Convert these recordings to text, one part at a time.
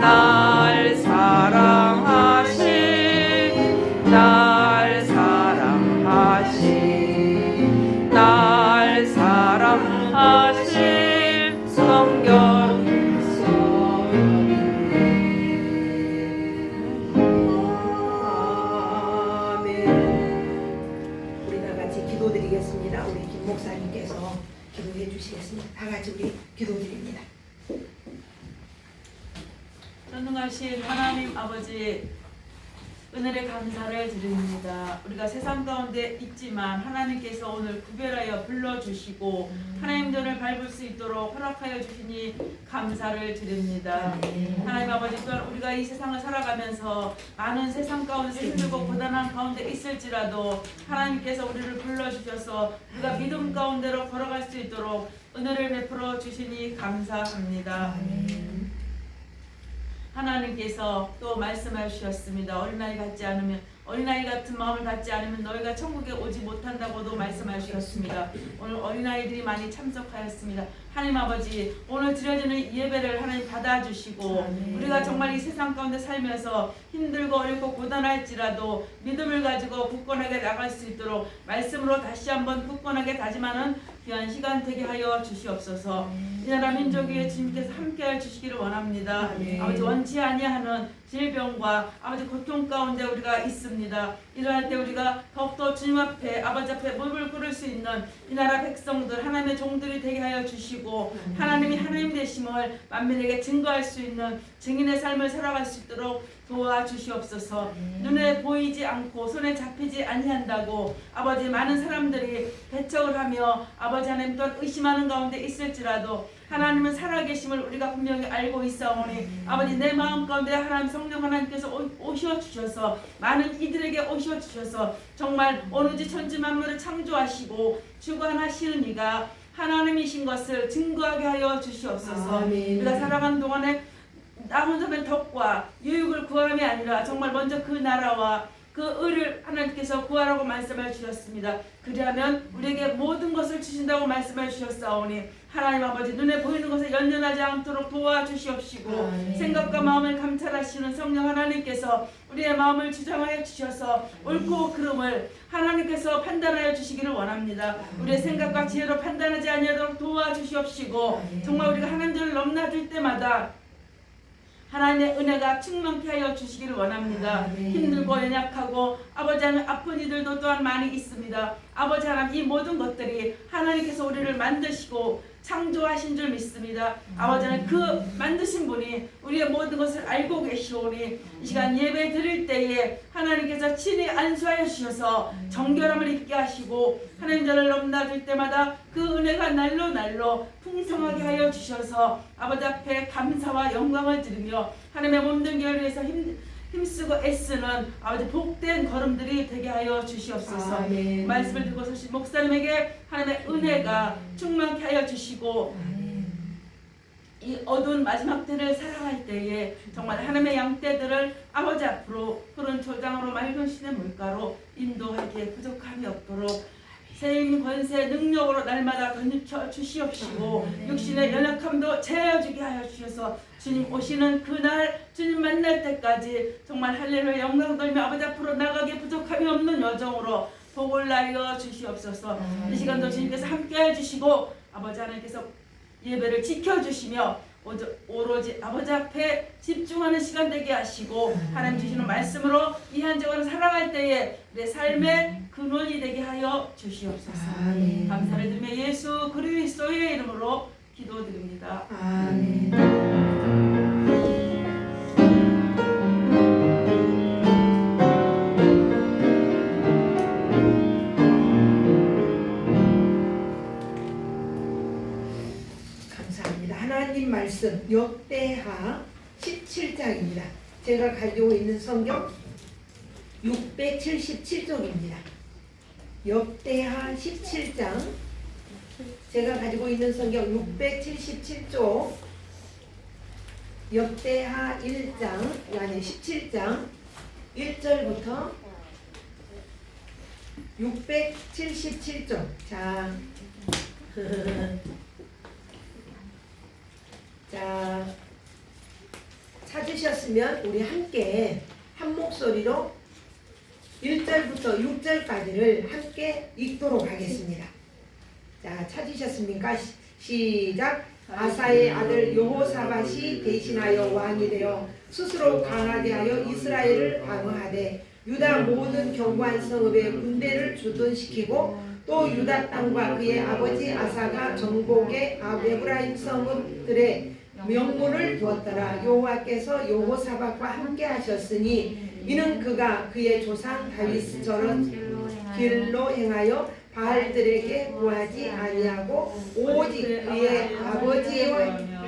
날 가운데 있지만 하나님께서 오늘 구별하여 불러주시고 하나님 전을 밟을 수 있도록 허락하여 주시니 감사를 드립니다. 하나님 아버지 또한 우리가 이 세상을 살아가면서 많은 세상 가운데 힘들고 고단한 가운데 있을지라도 하나님께서 우리를 불러주셔서 우리가 믿음 가운데로 걸어갈 수 있도록 은혜를 베풀어 주시니 감사합니다. 하나님께서 또 말씀해 주셨습니다. 어린아이 같지 않으면 어린아이 같은 마음을 갖지 않으면 너희가 천국에 오지 못한다고도 말씀해 주셨습니다. 오늘 어린아이들이 많이 참석하였습니다. 하나님 아버지 오늘 드려지는 이 예배를 하나님 받아주시고 아멘. 우리가 정말 이 세상 가운데 살면서 힘들고 어렵고 고단할지라도 믿음을 가지고 굳건하게 나갈 수 있도록 말씀으로 다시 한번 굳건하게 다짐하는 귀한 시간 되게 하여 주시옵소서. 이 나라 민족 위에 주님께서 함께해 주시기를 원합니다. 아멘. 아버지 원치 아니하는 질병과 아버지 고통 가운데 우리가 있습니다. 이러할 때 우리가 더욱더 주님 앞에 아버지 앞에 무릎을 꿇을 수 있는 이 나라 백성들 하나님의 종들이 되게 하여 주시고 하나님이 하나님 되심을 만민에게 증거할 수 있는 증인의 삶을 살아갈 수 있도록 도와주시옵소서. 눈에 보이지 않고 손에 잡히지 아니한다고 아버지 많은 사람들이 배척을 하며 아버지 하나님 또한 의심하는 가운데 있을지라도 하나님은 살아계심을 우리가 분명히 알고 있사오니 아버지 내 마음 가운데 하나님 성령 하나님께서 오- 오셔 주셔서 많은 이들에게 오셔 주셔서 정말 오로지 천지 만물을 창조하시고 주관하시는 이가 하나님이신 것을 증거하게 하여 주시옵소서. 아멘. 우리가 살아가는 동안에 나 혼자의 덕과 유익을 구함이 아니라 정말 먼저 그 나라와 그 의를 하나님께서 구하라고 말씀해 주셨습니다. 그리하면 우리에게 모든 것을 주신다고 말씀해 주셨사오니 하나님 아버지 눈에 보이는 것을 연연하지 않도록 도와주시옵시고 아멘. 생각과 마음을 감찰하시는 성령 하나님께서 우리의 마음을 주장하여 주셔서 옳고 그름을 하나님께서 판단하여 주시기를 원합니다. 우리의 생각과 지혜로 판단하지 아니하도록 도와주시옵시고 정말 우리가 하나님을 넘나들 때마다 하나님의 은혜가 충만케 하여 주시기를 원합니다. 아멘. 힘들고 연약하고 아버지 하나님 아픈 이들도 또한 많이 있습니다. 아버지 하나님 이 모든 것들이 하나님께서 우리를 만드시고 창조하신 줄 믿습니다. 아버지 하나님 그 만드신 분이 우리의 모든 것을 알고 계시오니 이 시간 예배 드릴 때에 하나님께서 친히 안수하여 주셔서 정결함을 입게 하시고 하나님 저를 넘나들 때마다 그 은혜가 날로 날로 풍성하게 하여 주셔서 아버지 앞에 감사와 영광을 드리며 하나님의 몸된 교회를 위해서 힘, 힘쓰고 애쓰는 아버지 복된 걸음들이 되게 하여 주시옵소서. 아멘. 말씀을 듣고 서신 목사님에게 하나님의 은혜가 충만케 하여 주시고 이 어두운 마지막 때를 살아갈 때에 정말 하나님의 양떼들을 아버지 앞으로 푸른 초장으로 맑은 신의 물가로 인도하기에 부족함이 없도록 세임 권세 능력으로 날마다 던져 주시옵시고 육신의 연약함도 제어주게 하여 주셔서 주님 오시는 그날 주님 만날 때까지 정말 할례루야 영광 돌며 아버지 앞으로 나가기 부족함이 없는 여정으로 복을 날려 주시옵소서 이 시간도 주님께서 함께 해 주시고 아버지 하나님께서 예배를 지켜주시며 오로지 아버지 앞에 집중하는 시간 되게 하시고 하나님 주시는 말씀으로 이 한정을 살아갈 때에 내 삶의 근원이 되게 하여 주시옵소서 아멘. 감사를 드리며 예수 그리스도의 이름으로 기도드립니다 아멘. 말씀 역대하 17장입니다. 제가 가지고 있는 성경 677쪽입니다. 역대하 17장. 제가 가지고 있는 성경 677쪽 역대하 1장 아니 17장. 1절부터 677쪽 자, 찾으셨으면 우리 함께 한 목소리로 1절부터 6절까지를 함께 읽도록 하겠습니다. 자, 찾으셨습니까? 시- 시작. 아사의 아들 여호사밧이 대신하여 왕이 되어 스스로 강하게 하여 이스라엘을 방어하되 유다 모든 견고한 성읍에 군대를 주둔시키고 또 유다 땅과 그의 아버지 아사가 정복의 아베브라임 성읍들의 명문을 두었더라 여호와께서 여호사밧과 함께 하셨으니 이는 그가 그의 조상 다윗처럼 길로 행하여 바알들에게 구하지 아니하고 오직 그의 아버지의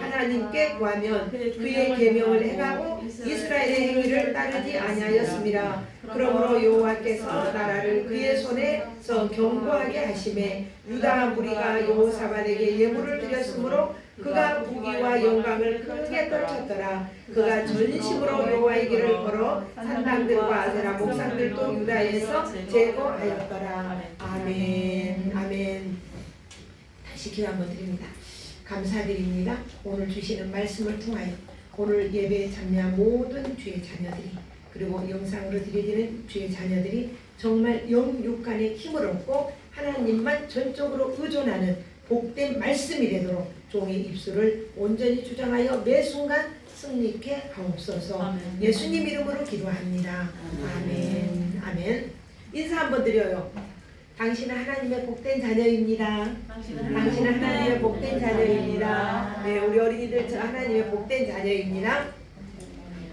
하나님께 구하면 그의 계명을 행하고 이스라엘의 행위를 따르지 아니하였습니다. 그러므로 여호와께서 나라를 그의 손에서 견고하게 하심에 유다 무리가 여호사밧에게 예물을 드렸으므로 그가 부귀와 영광을 크게 떨쳤더라. 그가 전심으로 여호와의 길을 걸어 산당들과 아세라 목상들도 유다에서 제거하였더라. 아멘. 아멘. 다시 기도 한번 드립니다. 감사드립니다. 오늘 주시는 말씀을 통하여 오늘 예배에 참여한 모든 주의 자녀들이 그리고 영상으로 드려지는 주의 자녀들이 정말 영육간의 힘을 얻고 하나님만 전적으로 의존하는 복된 말씀이 되도록 종의 입술을 온전히 주장하여 매 순간 승리케 하옵소서 예수님 이름으로 기도합니다. 아멘. 아멘. 인사 한번 드려요. 당신은 하나님의 복된 자녀입니다. 당신은 하나님의 복된 자녀입니다. 네, 우리 어린이들 저 하나님의 복된 자녀입니다.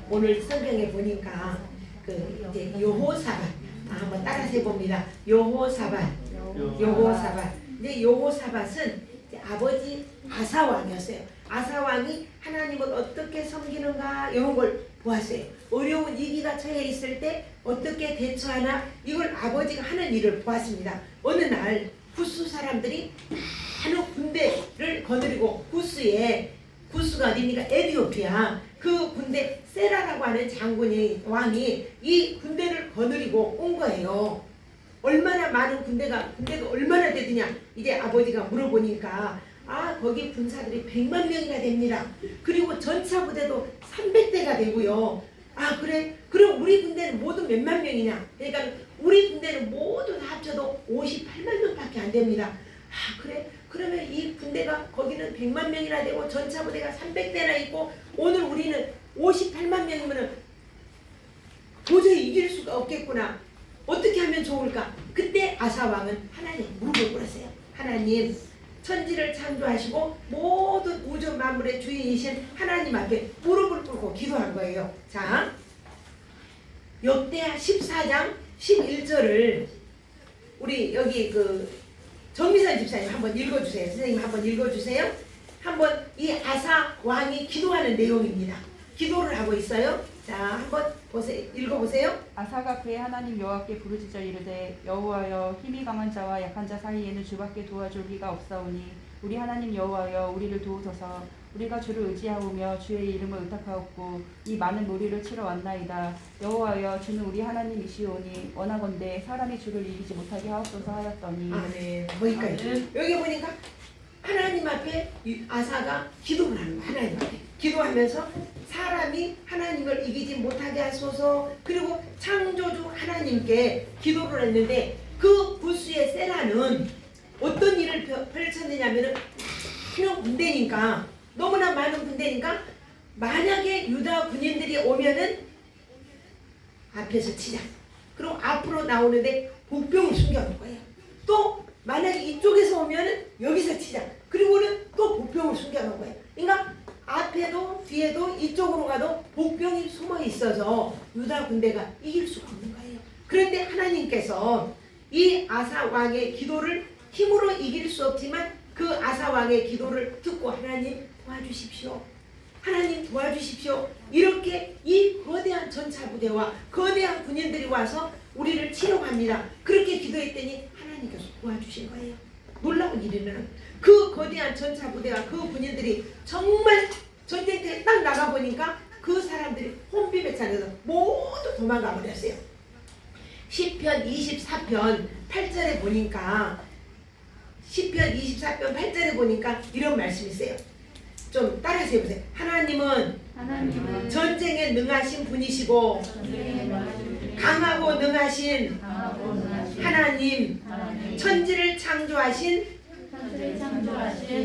오늘 성경에 보니까 그 이제 여호사밧 아, 한번 따라서 해봅니다. 여호사밧, 여호사밧. 근데 여호사밧은 이제 아버지 아사 왕이었어요. 아사 왕이 하나님을 어떻게 섬기는가 이런 걸 보았어요. 어려운 위기가 처해 있을 때 어떻게 대처하나 이걸 아버지가 하는 일을 보았습니다. 어느 날 구스 사람들이 많은 군대를 거느리고 구스에 구스가 어디니까 에디오피아 그 군대 세라라고 하는 장군이 왕이 이 군대를 거느리고 온 거예요. 얼마나 많은 군대가 군대가 얼마나 되느냐 이제 아버지가 물어보니까 아 거기 군사들이 100만 명이나 됩니다. 그리고 전차 부대도 300대가 되고요. 아 그래? 그럼 우리 군대는 모두 몇만 명이냐? 그러니까 우리 군대는 모두 다 합쳐도 58만 명밖에 안 됩니다. 아 그래? 그러면 이 군대가 거기는 100만 명이나 되고 전차 부대가 300대나 있고 오늘 우리는 58만 명이면은 도저히 이길 수가 없겠구나. 어떻게 하면 좋을까? 그때 아사 왕은 하나님 무릎을 꿇었어요. 하나님 천지를 창조하시고 모든 우주 만물의 주인이신 하나님 앞에 무릎을 꿇고 기도한 거예요. 자, 역대하 14장 11절을 우리 여기 그 정미선 집사님 한번 읽어주세요. 선생님 한번 읽어주세요. 한번 이 아사 왕이 기도하는 내용입니다. 기도를 하고 있어요. 자, 한번 보세요. 읽어보세요. 아사가 그의 하나님 여호와께 부르짖어 이르되 여호와여 힘이 강한 자와 약한 자 사이에는 주밖에 도와줄 리가 없사오니 우리 하나님 여호와여 우리를 도우소서 우리가 주를 의지하오며 주의 이름을 의탁하옵고 이 많은 무리를 치러 왔나이다 여호와여 주는 우리 하나님이시오니 원하건대 사람이 주를 이기지 못하게 하옵소서 하였더니 아멘. 거기까지. 여기 보니까 하나님 앞에 이 아사가 기도를 하는 거야. 하나님 앞에. 기도하면서 사람이 하나님을 이기지 못하게 하소서 그리고 창조주 하나님께 기도를 했는데 그 구스의 세라는 어떤 일을 펼- 펼쳤느냐면은 많은 군대니까 너무나 많은 군대니까 만약에 유다 군인들이 오면은 앞에서 치자. 그럼 앞으로 나오는데 복병을 숨겨놓은 거예요. 또 만약에 이쪽에서 오면은 여기서 치자. 그리고는 또 복병을 숨겨놓은 거예요. 그러니까 앞에도 뒤에도 이쪽으로 가도 복병이 숨어 있어서 유다 군대가 이길 수가 없는 거예요. 그런데 하나님께서 이 아사 왕의 기도를 힘으로 이길 수 없지만 그 아사 왕의 기도를 듣고 하나님 도와주십시오. 하나님 도와주십시오. 이렇게 이 거대한 전차 부대와 거대한 군인들이 와서 우리를 치료합니다. 그렇게 기도했더니 하나님께서 도와주신 거예요. 놀라운 일이는 그 거대한 전차 부대와 그 군인들이 정말 전쟁터에 딱 나가 보니까 그 사람들이 혼비백산해서 모두 도망가 버렸어요. 10편 24편 8절에 보니까 10편 24편 8절에 보니까 이런 말씀이 있어요. 좀 따라서 해보세요. 하나님은 하나님은 전쟁에 능하신 분이시고 강하고 능하신 하나님 천지를 창조하신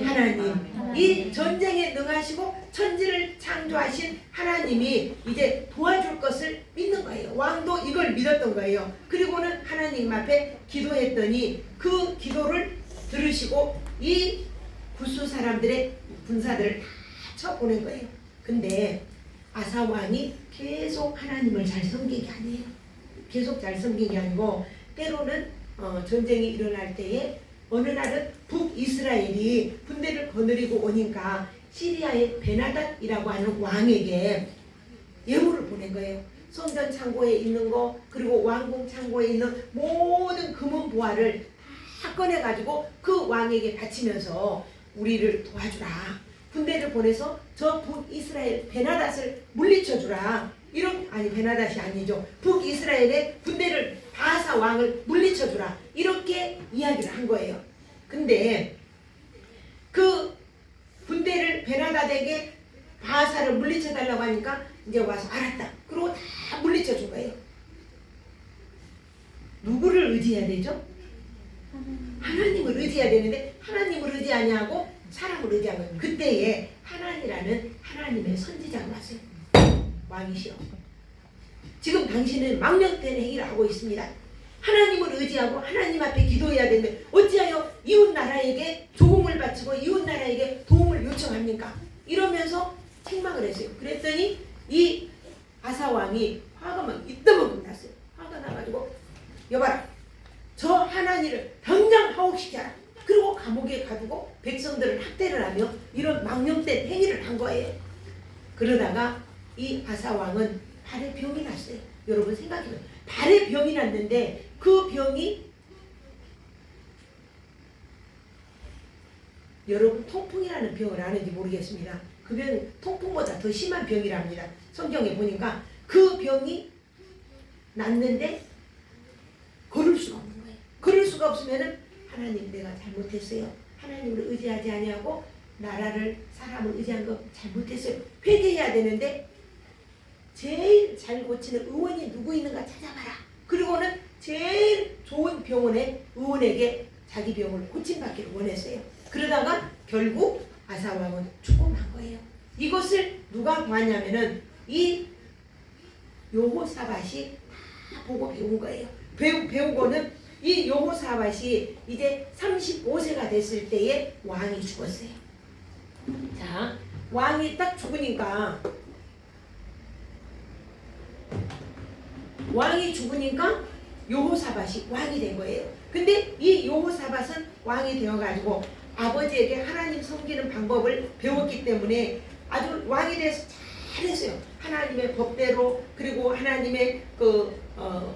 하나님 이 전쟁에 능하시고 천지를 창조하신 하나님이 이제 도와줄 것을 믿는 거예요. 왕도 이걸 믿었던 거예요. 그리고는 하나님 앞에 기도했더니 그 기도를 들으시고 이 구수 사람들의 군사들을 다 쳐보낸 거예요. 근데 아사 왕이 계속 하나님을 잘 섬긴 게 아니에요. 계속 잘 섬긴 게 아니고 때로는 어, 전쟁이 일어날 때에 어느 날은 북이스라엘이 군대를 거느리고 오니까 시리아의 베나닷이라고 하는 왕에게 예물을 보낸 거예요. 성전 창고에 있는 거 그리고 왕궁 창고에 있는 모든 금은 보화를 다 꺼내 가지고 그 왕에게 바치면서 우리를 도와주라. 군대를 보내서 저 북이스라엘 베나닷을 물리쳐 주라. 이런 아니 베나닷이 아니죠. 북이스라엘의 군대를 바사 왕을 물리쳐 주라. 이렇게 이야기를 한 거예요. 근데 그 군대를 베나닷에게 바사를 물리쳐 달라고 하니까 이제 와서 알았다. 그리고 다 물리쳐 준 거예요. 누구를 의지해야 되죠? 하나님을 의지해야 되는데 하나님을 의지하냐고 사람을 거예요. 그때에 하나니라는 하나님의 선지자가 왔어요. 왕이시여. 지금 당신은 망령된 행위를 하고 있습니다. 하나님을 의지하고 하나님 앞에 기도해야 되는데 어찌하여 이웃 나라에게 조공을 바치고 이웃 나라에게 도움을 요청합니까? 이러면서 책망을 했어요. 그랬더니 이 아사 왕이 화가 막 이따만큼 났어요. 화가 나가지고 여봐라 저 하나님을 당장 하옥시켜라. 그리고 감옥에 가두고 백성들을 학대를 하며 이런 망령된 행위를 한 거예요. 그러다가 이 아사 왕은 발에 병이 났어요. 여러분 생각해봐요. 발에 병이 났는데 그 병이 여러분 통풍이라는 병을 아는지 모르겠습니다. 그 병이 통풍보다 더 심한 병이랍니다. 성경에 보니까 그 병이 났는데 걸을 수가 걸을 수가 없으면은 하나님 내가 잘못했어요. 하나님을 의지하지 아니하고 나라를 사람을 의지한 거 잘못했어요. 회개해야 되는데 제일 잘 고치는 의원이 누구 있는가 찾아봐라. 그리고는 제일 좋은 병원에 의원에게 자기 병을 고침받기를 원했어요. 그러다가 결국 아사왕은 죽고만 거예요. 이것을 누가 보았냐면은 이 요호사밭이 다 보고 배운 거예요. 배우, 배우고는 이 요호사밭이 이제 35세가 됐을 때에 왕이 죽었어요. 자, 왕이 딱 죽으니까 왕이 죽으니까 요호사밭이 왕이 된 거예요. 근데 이 요호사밭은 왕이 되어가지고 아버지에게 하나님 섬기는 방법을 배웠기 때문에 아주 왕이 돼서 잘했어요. 하나님의 법대로 그리고 하나님의 그 어,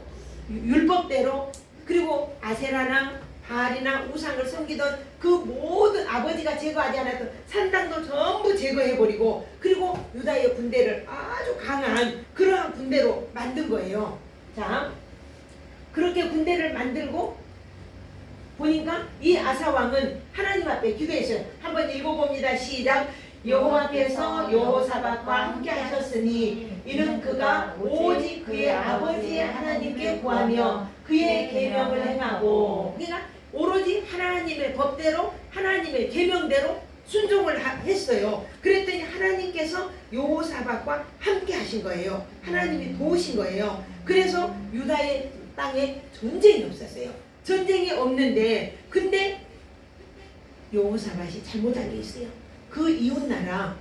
율법대로 그리고 아세라나 바알이나 우상을 섬기던 그 모든 아버지가 제거하지 않았던 산당도 전부 제거해버리고 그리고 유다의 군대를 아주 강한 그러한 군대로 만든 거예요. 자, 그렇게 군대를 만들고 보니까 이 아사 왕은 하나님 앞에 기도했어요. 한번 읽어봅니다. 시작. 여호와께서 여호사박과 함께 하셨으니 이는 그가 오직 그의 아버지의 하나님께 구하며 그의 계명을 행하고 그러니까 오로지 하나님의 법대로 하나님의 계명대로 순종을 하- 했어요. 그랬더니 하나님께서 여호사박과 함께 하신 거예요. 하나님이 도우신 거예요. 그래서 유다의 땅에 전쟁이 없었어요. 전쟁이 없는데 근데 여호사밭이 잘못한 게 있어요. 그 이웃 나라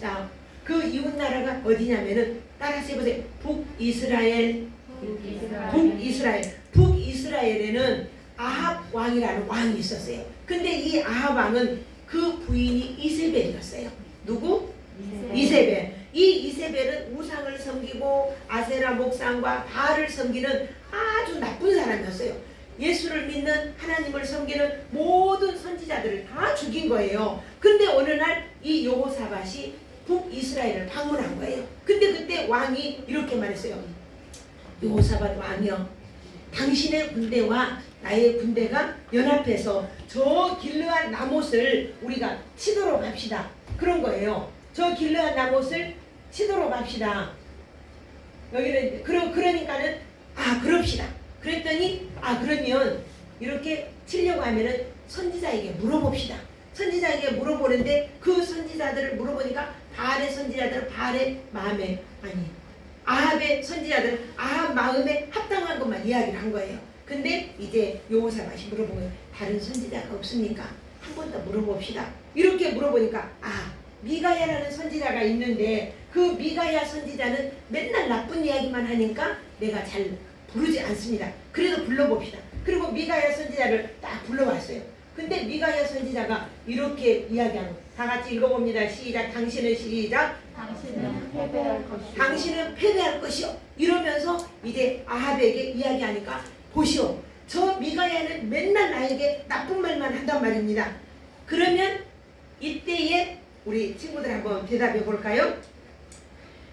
자, 그 이웃 나라가 어디냐면은 따라서 해보세요. 북이스라엘 북이스라엘 북이스라엘에는 아합 왕이라는 왕이 있었어요. 근데 이 아합 왕은 그 부인이 이세벨이었어요. 누구? 이세벨. 이 이세벨은 우상을 섬기고 아세라 목상과 바알을 섬기는 아주 나쁜 사람이었어요. 예수를 믿는 하나님을 섬기는 모든 선지자들을 다 죽인 거예요. 근데 어느 날 이 여호사밭이 북이스라엘을 방문한 거예요. 근데 그때 왕이 이렇게 말했어요. 여호사밭 왕이여 당신의 군대와 나의 군대가 연합해서 저 길르한 나못을 우리가 치도록 합시다. 그런 거예요. 저 길르한 나못을 치도록 합시다. 여기는 그러 그러니까는 아 그럽시다. 그랬더니 아 그러면 이렇게 치려고 하면은 선지자에게 물어봅시다. 선지자에게 물어보는데 그 선지자들을 물어보니까 바알의 선지자들은 바알의 마음에 아니 아합의 선지자들은 아합 마음에 합당한 것만 이야기를 한 거예요. 근데 이제 여호사밭이 물어본 거예요. 다른 선지자가 없습니까? 한 번 더 물어봅시다. 이렇게 물어보니까 아 미가야라는 선지자가 있는데 그 미가야 선지자는 맨날 나쁜 이야기만 하니까 내가 잘 부르지 않습니다. 그래도 불러봅시다. 그리고 미가야 선지자를 딱 불러왔어요. 근데 미가야 선지자가 이렇게 이야기하는 거예요. 다 같이 읽어봅니다. 시작. 당신은 시작. 당신은 패배할 것이요 당신은 패배할 것이요. 이러면서 이제 아합에게 이야기하니까 보시오. 저 미가야는 맨날 나에게 나쁜 말만 한단 말입니다. 그러면 이때에 우리 친구들 한번 대답해 볼까요?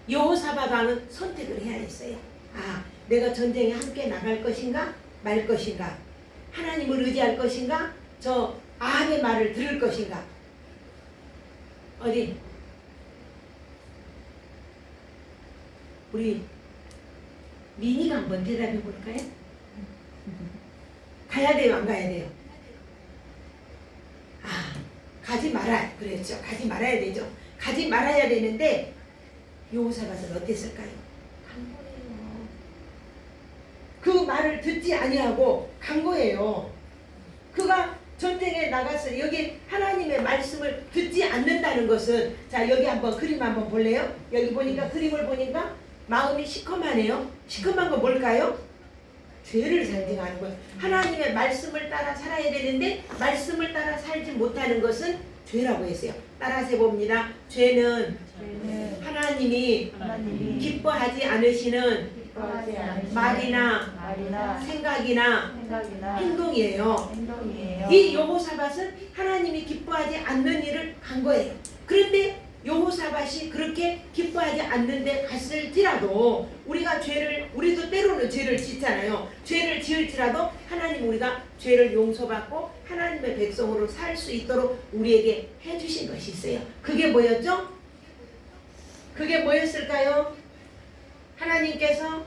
여호사밧 왕은 선택을 해야 했어요. 아, 내가 전쟁에 함께 나갈 것인가 말 것인가? 하나님을 의지할 것인가? 저 아합의 말을 들을 것인가? 어디? 우리 미니가 한번 대답해 볼까요? 가야 돼요, 안 가야 돼요? 아, 가지 말아. 그랬죠. 가지 말아야 되죠. 가지 말아야 되는데 요사밭은 어땠을까요? 그 말을 듣지 아니하고 간 거예요. 그가 전쟁에 나가서 여기 하나님의 말씀을 듣지 않는다는 것은 자 여기 한번 그림 한번 볼래요? 여기 보니까 그림을 보니까 마음이 시커하네요 시커먼 거 뭘까요? 죄를 상징하는 거예요. 하나님의 말씀을 따라 살아야 되는데 말씀을 따라 살지 못하는 것은 죄라고 했어요. 따라서 해봅니다. 죄는 죄는 하나님이 하나님이 기뻐하지 않으시는 않으시는 말이나 말이나 생각이나 생각이나 행동이에요. 행동이에요. 이 여호사밧은 하나님이 기뻐하지 않는 일을 한 거예요. 그런데 여호사밧이 그렇게 기뻐하지 않는데 갔을지라도 우리가 죄를 우리도 때로는 죄를 짓잖아요. 죄를 지을지라도 하나님 우리가 죄를 용서받고 하나님의 백성으로 살 수 있도록 우리에게 해주신 것이 있어요. 그게 뭐였죠? 그게 뭐였을까요? 하나님께서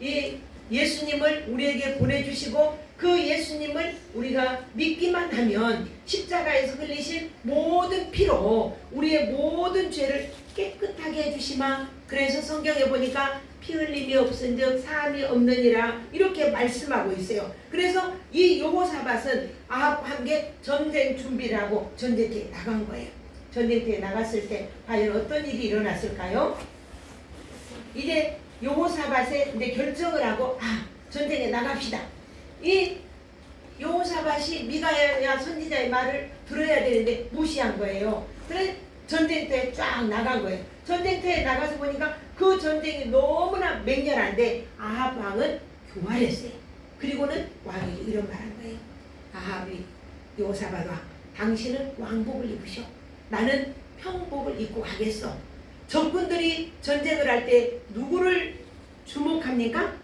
이 예수님을 우리에게 보내주시고 그 예수님을 우리가 믿기만 하면 십자가에서 흘리신 모든 피로 우리의 모든 죄를 깨끗하게 해주시마. 그래서 성경에 보니까 피 흘림이 없은 즉 사함이 없느니라 이렇게 말씀하고 있어요. 그래서 이 여호사밧은 아합과 함께 전쟁 준비를 하고 전쟁터에 나간 거예요. 전쟁터에 나갔을 때 과연 어떤 일이 일어났을까요? 이제 여호사밧에 이제 결정을 하고 아 전쟁에 나갑시다. 이 여호사밧이 미가야 선지자의 말을 들어야 되는데 무시한 거예요. 그래 전쟁터에 쫙 나간 거예요. 전쟁터에 나가서 보니까 그 전쟁이 너무나 맹렬한데 아합 왕은 교활했어요. 그리고는 왕이 이런 말 한 거예요. 아합이 여호사밧 왕, 당신은 왕복을 입으셔. 나는 평복을 입고 가겠어. 적군들이 전쟁을 할 때 누구를 주목합니까?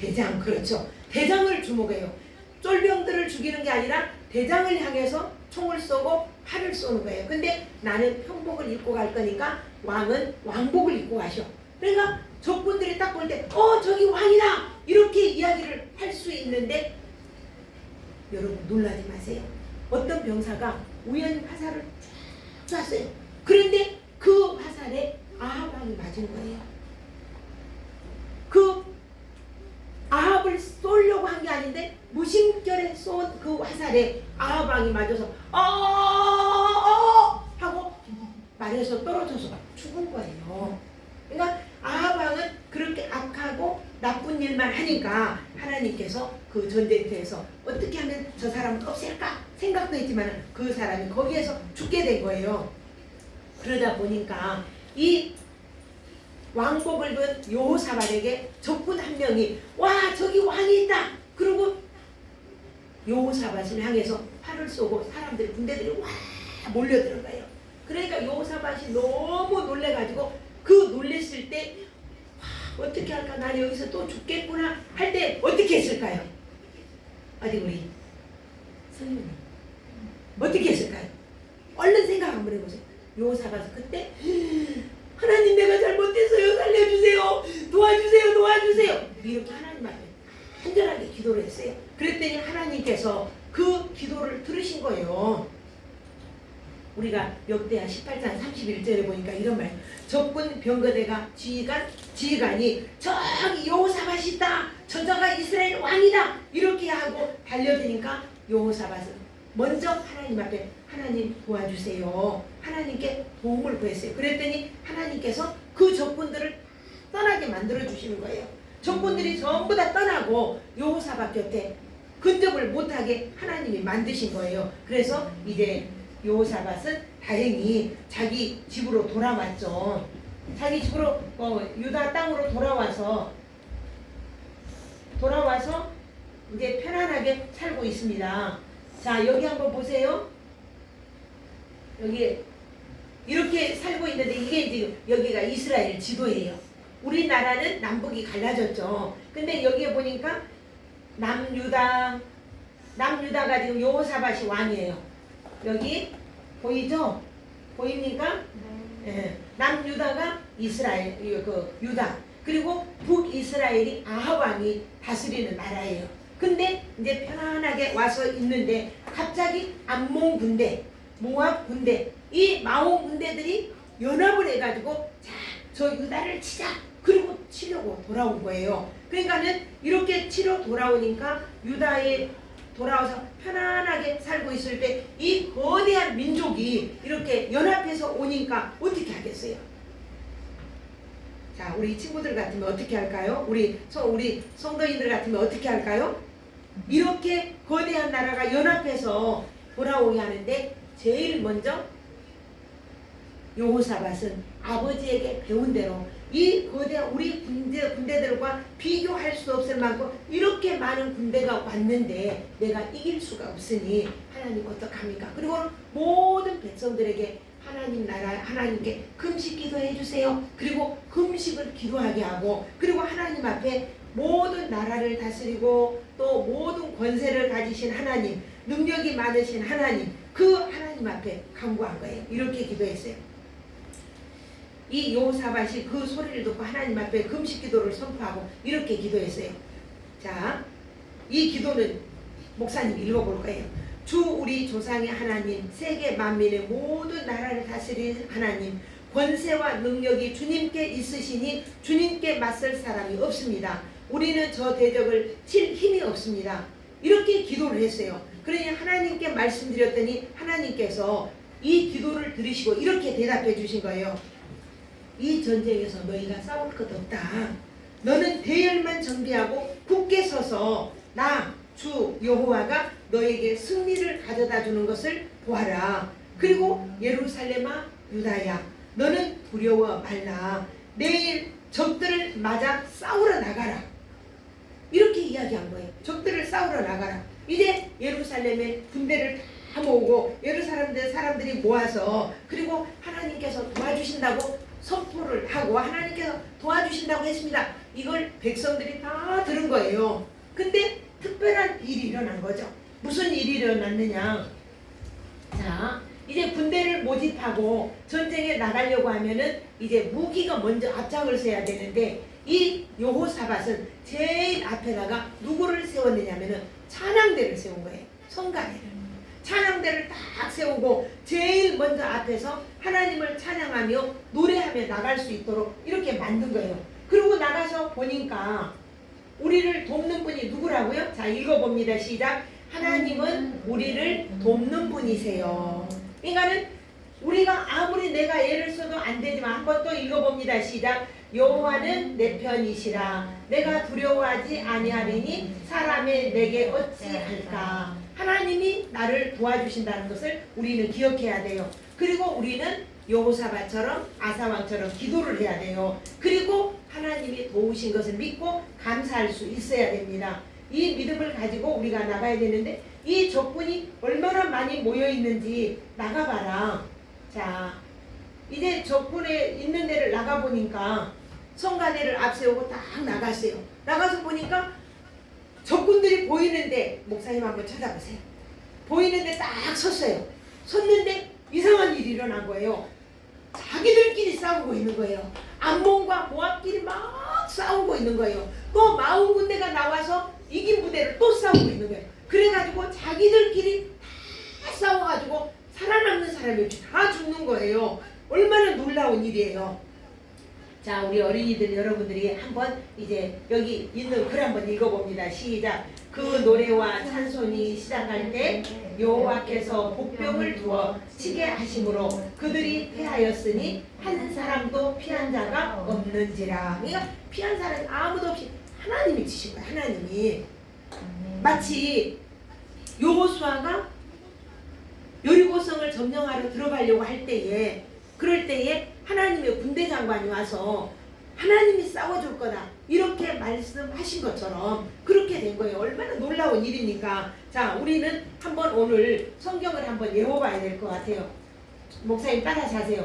대장 그렇죠. 대장을 주목해요. 쫄병들을 죽이는 게 아니라 대장을 향해서 총을 쏘고 활을 쏘는 거예요. 근데 나는 평복을 입고 갈 거니까 왕은 왕복을 입고 가셔. 그러니까 적군들이 딱 볼 때, 어 저기 왕이다 이렇게 이야기를 할 수 있는데 여러분 놀라지 마세요. 어떤 병사가 우연히 화살을 쫙 쐈어요. 그런데 살에 아합왕이 맞은 거예요. 그 아합을 쏘려고 한 게 아닌데 무심결에 쏜 그 화살에 아합왕이 맞아서 어어어 하고 말에서 떨어져서 죽은 거예요. 그러니까 아합왕은 그렇게 악하고 나쁜 일만 하니까 하나님께서 그 전쟁터에서 어떻게 하면 저 사람을 없앨까 생각도 했지만 그 사람이 거기에서 죽게 된 거예요. 그러다 보니까 이 왕복을 입은 여호사밧에게 적군 한 명이 와 저기 왕이 있다. 그리고 여호사밧을 향해서 팔을 쏘고 사람들이 군대들이 와 거예요. 그러니까 여호사밧이 너무 놀래가지고 그 놀랬을 때 와, 어떻게 할까? 난 여기서 또 죽겠구나. 할 때 어떻게 했을까요? 어디 우리? 선생님. 어떻게 했을까요? 얼른 생각 한번 해보세요 요사 가서 그때? 하나님 내가 잘못했어요. 살려주세요. 도와주세요. 도와주세요. 이렇게 하나님 앞에 간절하게 기도를 했어요. 그랬더니 하나님께서 그 기도를 들으신 거예요. 우리가 역대하 18장 31절에 보니까 이런 말 적군 병거대가 지휘관 지휘관이 저기 여호사밧이다. 저자가 이스라엘 왕이다. 이렇게 하고 달려드니까 여호사밧은 먼저 하나님 앞에 하나님 도와주세요. 하나님께 도움을 구했어요. 그랬더니 하나님께서 그 적군들을 떠나게 만들어 주시는 거예요. 적군들이 전부 다 떠나고 여호사밧 곁에 근접을 못하게 하나님이 만드신 거예요. 그래서 이제 요사밧은 다행히 자기 집으로 돌아왔죠. 자기 집으로 어, 유다 땅으로 돌아와서 돌아와서 이제 편안하게 살고 있습니다. 자 여기 한번 보세요. 여기 이렇게 살고 있는데 이게 지금 여기가 이스라엘 지도예요. 우리나라는 남북이 갈라졌죠. 근데 여기에 보니까 남유다 남유다가 지금 여호사밧이 왕이에요. 여기 보이죠? 보입니까? 예. 남유다가 이스라엘 이- 그 유다 그리고 북이스라엘이 아하 왕이 다스리는 나라예요. 근데 이제 편안하게 와서 있는데 갑자기 암몬 군대, 모압 군대, 이 마온 군대들이 연합을 해가지고 자, 저 유다를 치자. 그리고 치려고 돌아온 거예요. 그러니까는 이렇게 치러 돌아오니까 유다에 돌아와서 편안하게 살고 있을 때 이 거대한 민족이 이렇게 연합해서 오니까 어떻게 하겠어요? 자, 우리 친구들 같으면 어떻게 할까요? 우리 성 우리 성도인들 같으면 어떻게 할까요? 이렇게 거대한 나라가 연합해서 돌아오게 하는데 제일 먼저 여호사밧은 아버지에게 배운 대로 이 거대한 우리 군대 군대들과 비교할 수 없을 만큼 이렇게 많은 군대가 왔는데 내가 이길 수가 없으니 하나님 어떡합니까? 그리고 모든 백성들에게 하나님 나라 하나님께 금식 기도해 주세요. 그리고 금식을 기도하게 하고 그리고 하나님 앞에 모든 나라를 다스리고 또 모든 권세를 가지신 하나님 능력이 많으신 하나님 그 하나님 앞에 간구한 거예요. 이렇게 기도했어요. 이 요사밭이 그 소리를 듣고 하나님 앞에 금식 기도를 선포하고 이렇게 기도했어요. 자, 이 기도는 목사님 읽어볼 거예요. 주 우리 조상의 하나님, 세계 만민의 모든 나라를 다스리는 하나님, 권세와 능력이 주님께 있으시니 주님께 맞설 사람이 없습니다. 우리는 저 대적을 칠 힘이 없습니다. 이렇게 기도를 했어요. 그러니 하나님께 말씀드렸더니 하나님께서 이 기도를 들으시고 이렇게 대답해 주신 거예요. 이 전쟁에서 너희가 싸울 것 없다. 너는 대열만 정비하고 굳게 서서 나 주 여호와가 너에게 승리를 가져다 주는 것을 보아라. 그리고 예루살렘아 유다야 너는 두려워 말라. 내일 적들을 맞아 싸우러 나가라. 이렇게 이야기한 거예요. 적들을 싸우러 나가라. 이제 예루살렘에 군대를 다 모으고 예루살렘 사람들이 모아서 그리고 하나님께서 도와주신다고 선포를 하고 하나님께서 도와주신다고 했습니다. 이걸 백성들이 다 들은 거예요. 근데 특별한 일이 일어난 거죠. 무슨 일이 일어났느냐? 자, 이제 군대를 모집하고 전쟁에 나가려고 하면은 이제 무기가 먼저 앞장을 서야 되는데 이 여호사밧은 제일 앞에다가 누구를 세웠느냐면은 찬양대를 세운 거예요. 성가대를. 찬양대를 딱 세우고 제일 먼저 앞에서 하나님을 찬양하며 노래하며 나갈 수 있도록 이렇게 만든 거예요. 그리고 나가서 보니까 우리를 돕는 분이 누구라고요? 자 읽어봅니다. 시작. 하나님은 우리를 돕는 분이세요. 그러니까는 우리가 아무리 내가 애를 써도 안 되지만 한번 또 읽어봅니다. 시작. 여호와는 내 편이시라. 내가 두려워하지 아니하리니 사람의 내게 어찌할까. 하나님이 나를 도와주신다는 것을 우리는 기억해야 돼요. 그리고 우리는 여호사밧처럼 아사왕처럼 기도를 해야 돼요. 그리고 하나님이 도우신 것을 믿고 감사할 수 있어야 됩니다. 이 믿음을 가지고 우리가 나가야 되는데 이 적군이 얼마나 많이 모여 있는지 나가봐라. 자, 이제 적군에 있는 데를 나가 보니까 성가대를 앞세우고 딱 나갔어요. 나가서 보니까 적군들이 보이는데 목사님 한번 쳐다보세요. 보이는데 딱 섰어요. 섰는데 이상한 일이 일어난 거예요. 자기들끼리 싸우고 있는 거예요. 암몬과 모압끼리 막 싸우고 있는 거예요. 또 마흔 군데가 나와서 이긴 부대를 또 싸우고 있는 거예요. 그래가지고 자기들끼리 다 싸워가지고 살아남는 사람이 다 죽는 거예요. 얼마나 놀라운 일이에요. 자, 우리 어린이들 여러분들이 한번 이제 여기 있는 글 한번 읽어봅니다. 시작. 그 노래와 찬송이 시작할 때 여호와께서 복병을 두어 치게 하심으로 그들이 패하였으니 한 사람도 피한 자가 없는지라. 그러니까 피한 사람이 아무도 없이 하나님이 치신 거예요. 하나님이 마치 여호수아가 여리고성을 점령하러 들어가려고 할 때에 그럴 때에 하나님의 군대 장관이 와서 하나님이 싸워줄 거다 이렇게 말씀하신 것처럼 그렇게 된 거예요. 얼마나 놀라운 일입니까? 자, 우리는 한번 오늘 성경을 한번 외워봐야 될 것 같아요. 목사님 따라서 하세요.